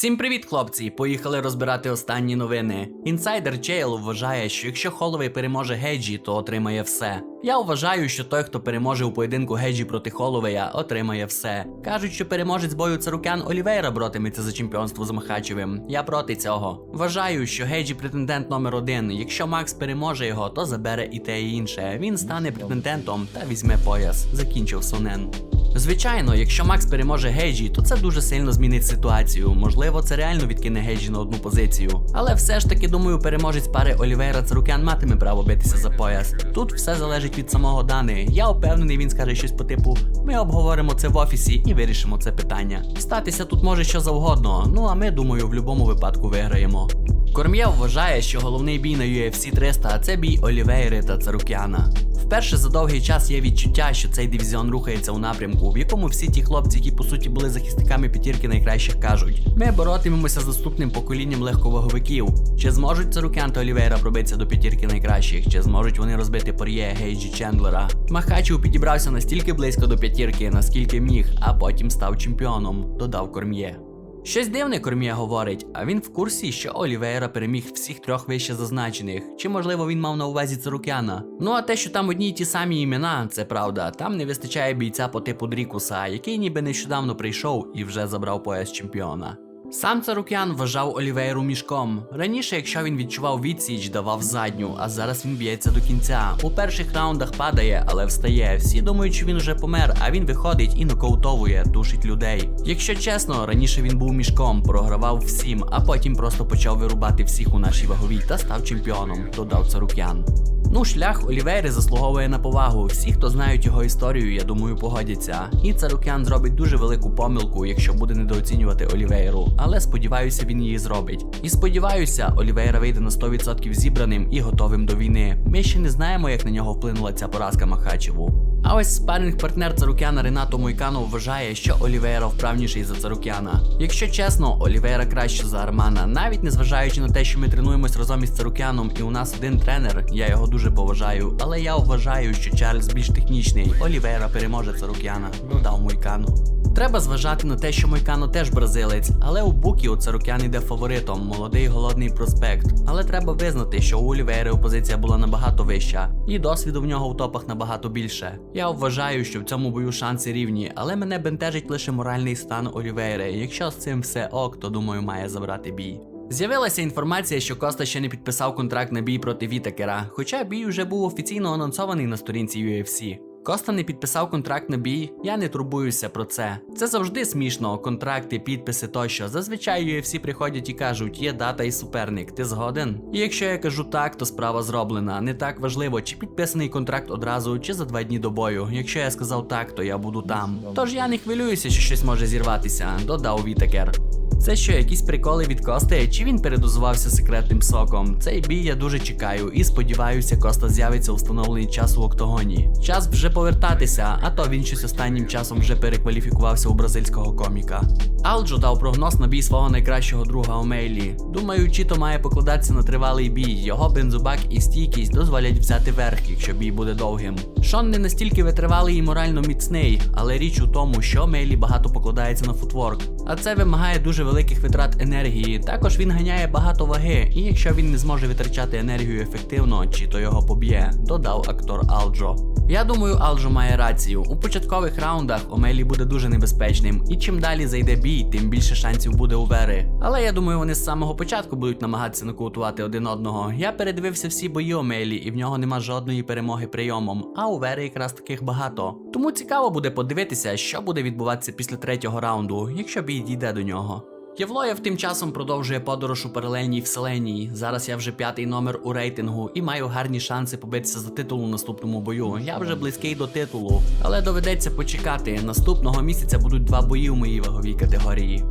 Всім привіт, хлопці! Поїхали розбирати останні новини. Інсайдер Чейл вважає, що якщо Холовей переможе Геджі, то отримає все. Я вважаю, що той, хто переможе у поєдинку Геджі проти Холовея, отримає все. Кажуть, що переможець бою Царукян Олівейра боротиметься за чемпіонство з Махачевим. Я проти цього. Вважаю, що Геджі претендент номер один. Якщо Макс переможе його, то забере і те і інше. Він стане претендентом та візьме пояс. Закінчив Сонен. Звичайно, якщо Макс переможе Гейджі, то це дуже сильно змінить ситуацію. Можливо, це реально відкине Гейджі на одну позицію. Але все ж таки, думаю, переможець пари Олівейра Царукян матиме право битися за пояс. Тут все залежить від самого Дани. Я впевнений, він скаже щось по типу: ми обговоримо це в офісі і вирішимо це питання. Статися тут може що завгодно. Ну а ми, думаю, в будь-якому випадку виграємо. Корм'є вважає, що головний бій на UFC 300 це бій Олівейри та Царукяна. Вперше за довгий час є відчуття, що цей дивізіон рухається у напрямку, в якому всі ті хлопці, які по суті були захисниками п'ятірки найкращих, кажуть: ми боротимемося з наступним поколінням легковаговиків. Чи зможуть Царукян та Олівейра пробитися до п'ятірки найкращих? Чи зможуть вони розбити Пор'є, Гейджі, Чендлера? Махачев підібрався настільки близько до п'ятірки, наскільки міг, а потім став чемпіоном, додав Корм'є. Щось дивне Кормія говорить, а він в курсі, що Олівейра переміг всіх трьох вище зазначених, чи можливо він мав на увазі Царукяна. Ну а те, що там одні й ті самі імена, це правда. Там не вистачає бійця по типу Дрікуса, який ніби нещодавно прийшов і вже забрав пояс чемпіона. Сам Царукян вважав Олівейру мішком. Раніше, якщо він відчував відсіч, давав задню, а зараз він б'ється до кінця. У перших раундах падає, але встає. Всі думають, що він уже помер, а він виходить і нокаутовує, душить людей. Якщо чесно, раніше він був мішком, програвав всім, а потім просто почав вирубати всіх у нашій ваговій та став чемпіоном, додав Царукян. Ну, шлях Олівейри заслуговує на повагу. Всі, хто знають його історію, я думаю, погодяться. І Царукян зробить дуже велику помилку, якщо буде недооцінювати Олівейру. Але сподіваюся, він її зробить. І сподіваюся, Олівейра вийде на 100% зібраним і готовим до війни. Ми ще не знаємо, як на нього вплинула ця поразка Махачеву. А ось спаринг партнер Царукяна Ренато Мойканов вважає, що Олівейра вправніший за Царукяна. Якщо чесно, Олівейра краще за Армана, навіть незважаючи на те, що ми тренуємось разом із Царукяном, і у нас один тренер, я його дуже поважаю, але я вважаю, що Чарльз більш технічний. Олівейра переможе Царукяна, додав Мойкану. Треба зважати на те, що Мойкано теж бразилець, але у Букіо Царукян йде фаворитом, молодий голодний проспект. Але треба визнати, що у Олівейри опозиція була набагато вища, і досвіду в нього в топах набагато більше. Я вважаю, що в цьому бою шанси рівні, але мене бентежить лише моральний стан Олівейри. Якщо з цим все ок, то думаю, має забрати бій. З'явилася інформація, що Коста ще не підписав контракт на бій проти Вітакера, хоча бій вже був офіційно анонсований на сторінці UFC. Коста не підписав контракт на бій, я не турбуюся про це. Це завжди смішно, контракти, підписи тощо. Зазвичай UFC приходять і кажуть, є дата і суперник, ти згоден? І якщо я кажу так, то справа зроблена. Не так важливо, чи підписаний контракт одразу, чи за два дні до бою. Якщо я сказав так, то я буду там. Тож я не хвилююся, що щось може зірватися, додав Вітакер. Це що, якісь приколи від Кости, чи він передозувався секретним соком? Цей бій я дуже чекаю і сподіваюся, Коста з'явиться у встановлений час у октагоні. Час вже повертатися, а то він щось останнім часом вже перекваліфікувався у бразильського коміка. Алджо дав прогноз на бій свого найкращого друга Омейлі. Думаю, Чіто має покладатися на тривалий бій. Його бензобак і стійкість дозволять взяти верх, якщо бій буде довгим. Шон не настільки витривалий і морально міцний, але річ у тому, що Мейлі багато покладається на футворк. А це вимагає дуже великих витрат енергії. Також він ганяє багато ваги, і якщо він не зможе витрачати енергію ефективно, чи то його поб'є, додав актор Алджо. Я думаю, Алджо має рацію. У початкових раундах Омелі буде дуже небезпечним, і чим далі зайде бій, тим більше шансів буде у Вери. Але я думаю, вони з самого початку будуть намагатися нокаутувати один одного. Я передивився всі бої Омелі, і в нього нема жодної перемоги прийомом, а у Вери якраз таких багато. Тому цікаво буде подивитися, що буде відбуватися після третього раунду, якщо бій дійде до нього. Євлоєв тим часом продовжує подорож у паралельній вселенній. Зараз я вже п'ятий номер у рейтингу і маю гарні шанси побитися за титул у наступному бою. Я вже близький до титулу, але доведеться почекати. Наступного місяця будуть два бої у моїй ваговій категорії.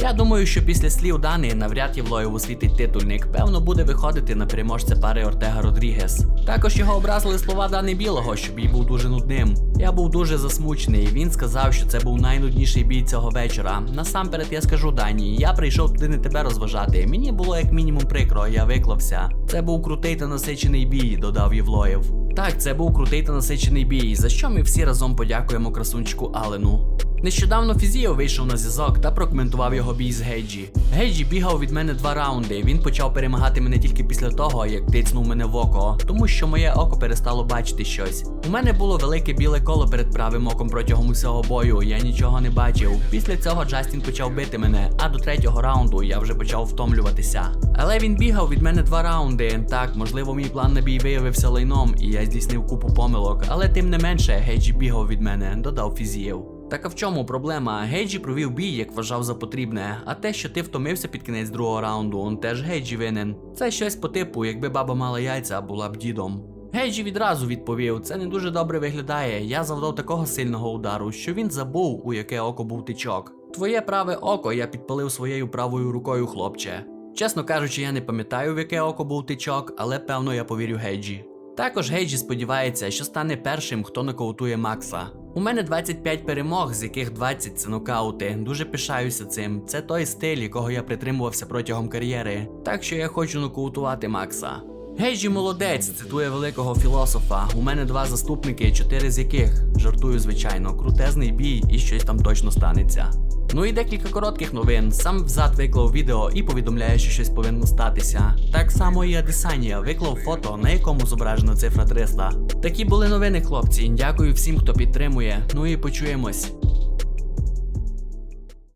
Я думаю, що після слів Дани навряд Євлоєв освітить титульник, певно, буде виходити на переможця пари Ортега Родрігес. Також його образили слова Дани Білого, що бій був дуже нудним. Я був дуже засмучений. Він сказав, що це був найнудніший бій цього вечора. Насамперед я скажу Дані, я прийшов туди не тебе розважати. Мені було як мінімум прикро, я виклався. Це був крутий та насичений бій, додав Євлоєв. Так, це був крутий та насичений бій, за що ми всі разом подякуємо красунчику Алену. Нещодавно Фізіо вийшов на зв'язок та прокоментував його бій з Гейджі. Гейджі бігав від мене два раунди. Він почав перемагати мене тільки після того, як тицнув мене в око, тому що моє око перестало бачити щось. У мене було велике біле коло перед правим оком протягом усього бою. Я нічого не бачив. Після цього Джастін почав бити мене, а до третього раунду я вже почав втомлюватися. Але він бігав від мене два раунди. Так, можливо, мій план на бій виявився лайном, і я здійснив купу помилок, але тим не менше, Гейджі бігав від мене, додав Фізієв. Так а в чому проблема? Гейджі провів бій, як вважав за потрібне, а те, що ти втомився під кінець другого раунду, он теж Гейджі винен. Це щось по типу, якби баба мала яйця, була б дідом. Гейджі відразу відповів: це не дуже добре виглядає. Я завдав такого сильного удару, що він забув, у яке око був тичок. Твоє праве око я підпалив своєю правою рукою, хлопче. Чесно кажучи, я не пам'ятаю, в яке око був тичок, але певно я повірю Гейджі. Також Гейджі сподівається, що стане першим, хто нокаутує Макса. У мене 25 перемог, з яких 20 це нокаути. Дуже пишаюся цим. Це той стиль, якого я притримувався протягом кар'єри. Так що я хочу нокаутувати Макса. Гейджі молодець, цитує великого філософа. У мене два заступники, чотири з яких жартую, звичайно, крутезний бій і щось там точно станеться. Ну і декілька коротких новин. Сам взад виклав відео і повідомляє, що щось повинно статися. Так само і Адесанія виклав фото, на якому зображена цифра 300. Такі були новини, хлопці. Дякую всім, хто підтримує. Ну і почуємось.